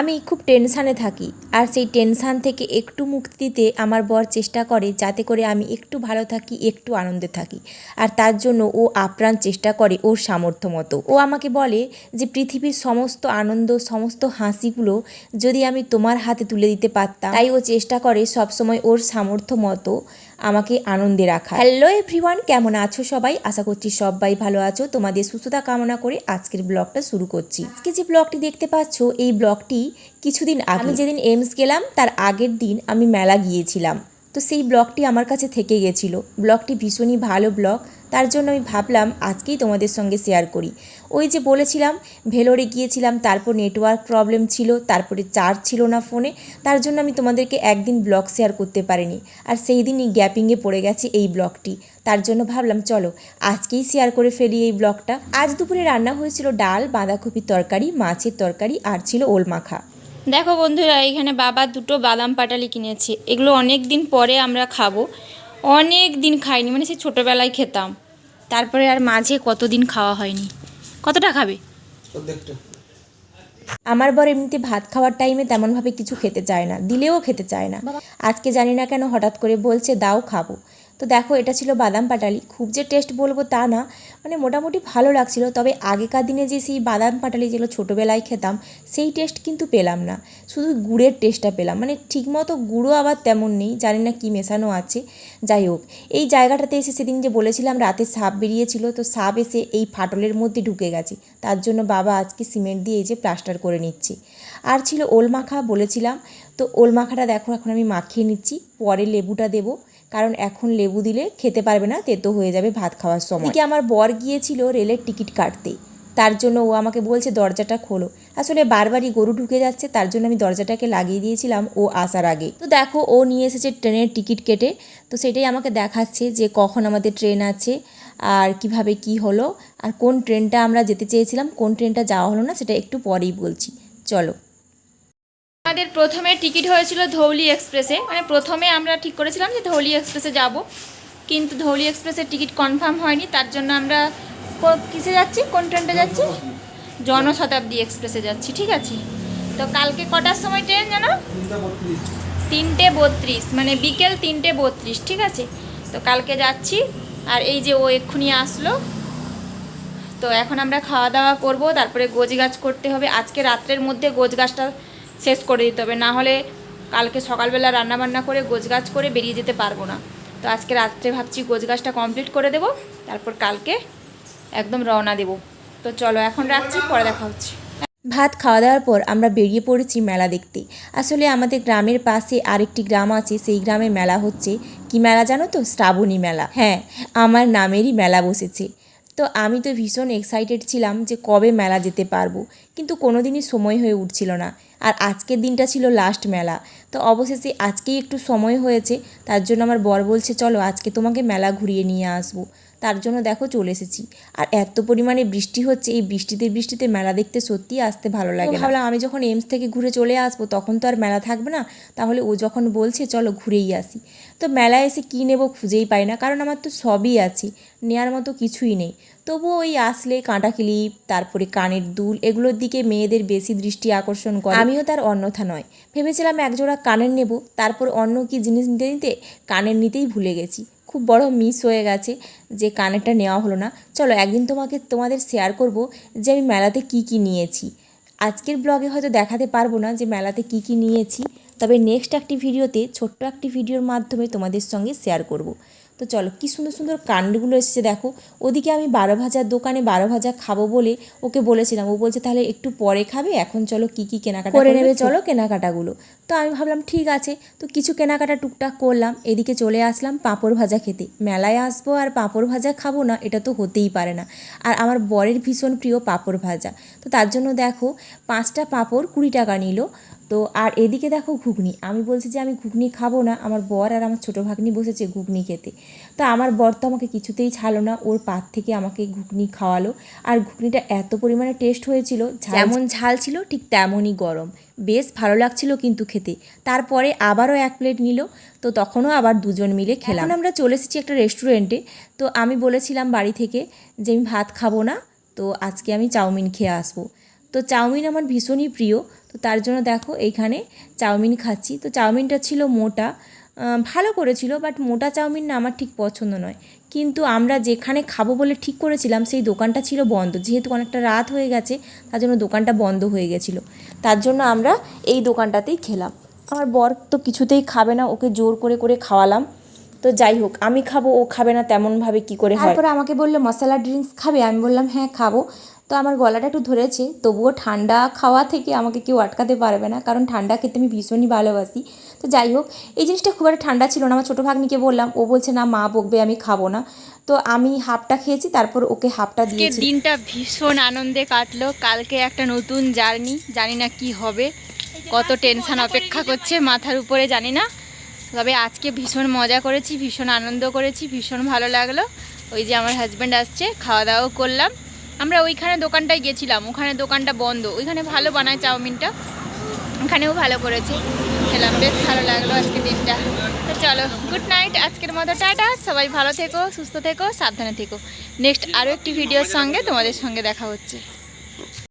আমি খুব টেনশানে থাকি, আর সেই টেনশান থেকে একটু মুক্তি দিতে আমার বর চেষ্টা করে যাতে করে আমি একটু ভালো থাকি, একটু আনন্দে থাকি। আর তার জন্য ও আপ্রাণ চেষ্টা করে ওর সামর্থ্য মতো। ও আমাকে বলে যে, পৃথিবীর সমস্ত আনন্দ, সমস্ত হাসিগুলো যদি আমি তোমার হাতে তুলে দিতে পারতাম, তাই ও চেষ্টা করে সবসময় ওর সামর্থ্য মতো আমাকে আনন্দে রাখা। হ্যালো এভরিওয়ান কেমন আছো সবাই? আশা করছি সবাই ভালো আছো। তোমাদের সুস্থতা কামনা করে আজকের ব্লগটা শুরু করছি। আজকে যে ব্লগটি দেখতে পাচ্ছ, এই ব্লগটি কিছুদিন আগে। আমি যেদিন এমস গেলাম, তার আগের দিন আমি মেলা গিয়েছিলাম। তো সেই ব্লগটি আমার কাছে থেকে গেছিল। ব্লগটি ভীষণই ভালো ব্লগ। তার জন্য আমি ভাবলাম আজকেই তোমাদের সঙ্গে শেয়ার করি। ওই যে বলেছিলাম, ভেলোরে গিয়েছিলাম, তারপর নেটওয়ার্ক প্রবলেম ছিল, তারপরে চার্জ ছিল না ফোনে তার জন্য আমি তোমাদেরকে একদিন ব্লগ শেয়ার করতে পারিনি। আর সেই দিনই গ্যাপিংয়ে পড়ে গেছে এই ব্লগটি তার জন্য ভাবলাম, চলো আজকেই শেয়ার করে ফেলি এই ব্লগটা আজ দুপুরে রান্না হয়েছিল ডাল, বাঁধাকপির তরকারি, মাছের তরকারি আর ছিল ওল মাখা দেখো বন্ধুরা, এখানে বাবা দুটো বাদাম পাটালি কিনেছে। এগুলো অনেক দিন পরে আমরা খাব। অনেক দিন খাইনি মানে সে ছোটোবেলায় খেতাম। তারপরে আর মাঝে কতদিন খাওয়া হয়নি। কতটা খাবে? আমার বর এমনিতে ভাত খাওয়ার টাইমে তেমনভাবে কিছু খেতে চায় না দিলেও খেতে চায় না। আজকে জানি না কেন হঠাৎ করে বলছে দাও খাব। তো দেখো, এটা ছিল বাদাম পাটালি। খুব যে টেস্ট বলব তা না মানে মোটামুটি ভালো লাগছিল। তবে আগেকার দিনে যে সেই বাদাম পাটালি যেগুলো ছোটোবেলায় খেতাম, সেই টেস্ট কিন্তু পেলাম না। শুধু গুড়ের টেস্টটা পেলাম। মানে ঠিকমতো গুঁড়ো আবার তেমন নেই, জানি না কী মেশানো আছে। যাই হোক, এই জায়গাটাতে এসে সেদিন যে বলেছিলাম রাতে সাপ বেরিয়েছিল, তো সাপ এসে এই ফাটলের মধ্যে ঢুকে গেছে। তার জন্য বাবা আজকে সিমেন্ট দিয়ে এই যে প্লাস্টার করে নিচ্ছে। আর ছিল ওল মাখা বলেছিলাম, তো ওল মাখাটা দেখো, এখন আমি মাখিয়ে নিচ্ছি। পরে লেবুটা দেবো। কারণ এখন লেবু দিলে খেতে পারবে না, তেতো হয়ে যাবে ভাত খাওয়ার সময়। এদিকে আমার বর গিয়েছিল রেলের টিকিট কাটতে। তার জন্য ও আমাকে বলছে, দরজাটা খোলো। আসলে বারবারই গরু ঢুকে যাচ্ছে, তার জন্য আমি দরজাটাকে লাগিয়ে দিয়েছিলাম ও আসার আগে। তো দেখো, ও নিয়ে এসেছে ট্রেনের টিকিট কেটে। তো সেটাই আমাকে দেখাচ্ছে যে কখন আমাদের ট্রেন আছে আর কীভাবে কি হলো, আর কোন ট্রেনটা আমরা যেতে চেয়েছিলাম, কোন ট্রেনটা যাওয়া হলো না, সেটা একটু পরেই বলছি। চলো। আমাদের প্রথমে টিকিট হয়েছিল ধৌলি এক্সপ্রেসে। মানে প্রথমে আমরা ঠিক করেছিলাম যে ধৌলি এক্সপ্রেসে যাব। কিন্তু ধৌলি এক্সপ্রেসের টিকিট কনফার্ম হয়নি। তার জন্য আমরা কিসে যাচ্ছি? কোন ট্রেনটা যাচ্ছি? জনশতাব্দী এক্সপ্রেসে যাচ্ছি। ঠিক আছে? তো কালকে কটার সময় ট্রেন জানো তিনটে বত্রিশ। মানে বিকেল তিনটে বত্রিশ। ঠিক আছে? তো কালকে যাচ্ছি। আর এই যে ও এক্ষুনি আসলো। তো এখন আমরা খাওয়া দাওয়া করব। তারপরে গোছ গাছ করতে হবে। আজকে রাত্রের মধ্যে গোছ গাছটা শেষ করে দিতে হবে। না হলে কালকে সকালবেলা রান্না বান্না করে গোছ গাছ করে বেরিয়ে যেতে পারব না। তো আজকে রাত্রে ভাবছি গোছ গাছটা কমপ্লিট করে দেব, তারপর কালকে একদম রওনা দেব। তো চলো, এখন রাখছি, পরে দেখা হচ্ছে। ভাত খাওয়া দাওয়ার পর আমরা বেরিয়ে পড়েছি মেলা দেখতে। আসলে আমাদের গ্রামের পাশে আরেকটি গ্রাম আছে, সেই গ্রামে মেলা হচ্ছে। কি মেলা জানো তো? শ্রাবণী মেলা। হ্যাঁ আমার নামেরই মেলা বসেছে। তো আমি তো ভীষণ এক্সাইটেড ছিলাম যে কবে মেলা যেতে পারব। কিন্তু কোনো দিনই সময় হয়ে উঠছিল না। আর আজকের দিনটা ছিল লাস্ট মেলা। তো অবশেষে আজকেই একটু সময় হয়েছে, তার জন্য আমার বর বলছে, চলো আজকে তোমাকে মেলা ঘুরিয়ে নিয়ে আসব। তার জন্য দেখো চলে এসেছি। আর এত পরিমাণে বৃষ্টি হচ্ছে এই বৃষ্টিতে বৃষ্টিতে মেলা দেখতে সত্যিই আসতে ভালো লাগে ভাবলাম আমি যখন এমস থেকে ঘুরে চলে আসব তখন তো আর মেলা থাকবে না তাহলে ও যখন বলছে চলো ঘুরেই আসি। তো মেলায় এসে কী নেব খুঁজেই পাই না কারণ আমার তো সবই আছে নেওয়ার মতো কিছুই নেই। তবুও ওই আসলে কাঁটা ক্লিপ তারপরে কানের দুল এগুলোর দিকে মেয়েদের বেশি দৃষ্টি আকর্ষণ করে। আমিও তার অন্যথা নয়। ভেবেছিলাম একজোড়া কানের নেব তারপর অন্য কি জিনিস নিতে নিতে কানের নিতেই ভুলে গেছি। খুব বড় মিস হয়ে গেছে যে কানেরটা নেওয়া হলো না। চলো একদিন তোমাকে, তোমাদের শেয়ার করব যে আমি মেলাতে কি কি নিয়েছি। আজকের ব্লগে হয়তো দেখাতে পারব না যে মেলাতে কি কি নিয়েছি। তবে নেক্সট একটি ভিডিওতে ছোট্ট একটি ভিডিওর মাধ্যমে তোমাদের সঙ্গে শেয়ার করব। তো চলো কি সুন্দর সুন্দর কাণ্ডগুলো এসেছে দেখো। ওদিকে আমি বারো ভাজার দোকানে বারো ভাজা খাব বলে ওকে বলেছিলাম। ও বলছে তাহলে একটু পরে খাবে? এখন চলো কি কী কেনাকাটা করে নেবে চলো কেনাকাটাগুলো। তো আমি ভাবলাম ঠিক আছে। তো কিছু কেনাকাটা টুকটাক করলাম। এদিকে চলে আসলাম পাঁপড় ভাজা খেতে। মেলায় আসব আর পাঁপড় ভাজা খাব না এটা তো হতেই পারে না। আর আমার বরের ভীষণ প্রিয় পাঁপড় ভাজা। তো তার জন্য দেখো পাঁচটা পাঁপড় কুড়ি টাকা নিল। তো আর এদিকে দেখো ঘুগনি। আমি বলছি যে আমি ঘুগনি খাব না আমার বর আর আমার ছোটো ভাগ্নি বসেছে ঘুগনি খেতে। তো আমার বর তো আমাকে কিছুতেই ছাড়লো না ওর পাত থেকে আমাকে ঘুগনি খাওয়ালো। আর ঘুগনিটা এত পরিমাণে টেস্ট হয়েছিল যেমন ঝাল ছিল ঠিক তেমনই গরম। বেশ ভালো লাগছিল কিন্তু খেতে। তারপরে আবারও এক প্লেট নিল তো তখনও আবার দুজন মিলে খেলাম। আমরা চলে এসেছি একটা রেস্টুরেন্টে তো আমি বলেছিলাম বাড়ি থেকে যে আমি ভাত খাব না তো আজকে আমি চাউমিন খেয়ে আসব। তো চাউমিন আমার ভীষণই প্রিয় তো তার জন্য দেখো এইখানে চাউমিন খাচ্ছি। তো চাউমিনটা ছিল মোটা ভালো করেছিল বাট মোটা চাউমিন না আমার ঠিক পছন্দ নয়। কিন্তু আমরা যেখানে খাব বলে ঠিক করেছিলাম, সেই দোকানটা ছিল বন্ধ। যেহেতু অনেকটা রাত হয়ে গেছে, তার জন্য দোকানটা বন্ধ হয়ে গেছিল। তার জন্য আমরা এই দোকানটাতেই খেলাম। আমার বর তো কিছুতেই খাবে না, ওকে জোর করে করে খাওয়ালাম। তো যাই হোক, আমি খাব, ও খাবে না, তেমনভাবে কি করে তারপরে আমাকে বলল, মশলা ড্রিঙ্কস খাবে? আমি বললাম হ্যাঁ খাব। তো আমার গলাটা একটু ধরেছে তবুও ঠান্ডা খাওয়া থেকে আমাকে কেউ আটকাতে পারবে না কারণ ঠান্ডা খেতে আমি ভীষণই ভালোবাসি। তো যাই হোক এই জিনিসটা খুব একটা ঠান্ডা ছিল না আমার ছোটো ভাগ্নিকে বললাম ও বলছে না মা বকবে আমি খাব না। তো আমি হাফটা খেয়েছি তারপর ওকে হাফটা দিয়েছি। দিনটা ভীষণ আনন্দে কাটলো কালকে একটা নতুন জার্নি জানি না কি হবে কত টেনশন অপেক্ষা করছে মাথার উপরে জানি না। তবে আজকে ভীষণ মজা করেছি ভীষণ আনন্দ করেছি ভীষণ ভালো লাগল। ওই যে আমার হাজব্যান্ড আসছে খাওয়া দাওয়াও করলাম। আমরা ওইখানে দোকানটায় গেছিলাম, ওখানে দোকানটা বন্ধ। ওইখানে ভালো বানায় চাউমিনটা, ওখানেও ভালো করেছে। খেলাম, বেশ ভালো লাগল আজকে দিনটা। তো চলো গুড নাইট আজকের মতো টাটা। সবাই ভালো থেকো, সুস্থ থেকো, সাবধানে থেকো। নেক্সট আরও একটি ভিডিওর সঙ্গে তোমাদের সঙ্গে দেখা হচ্ছে।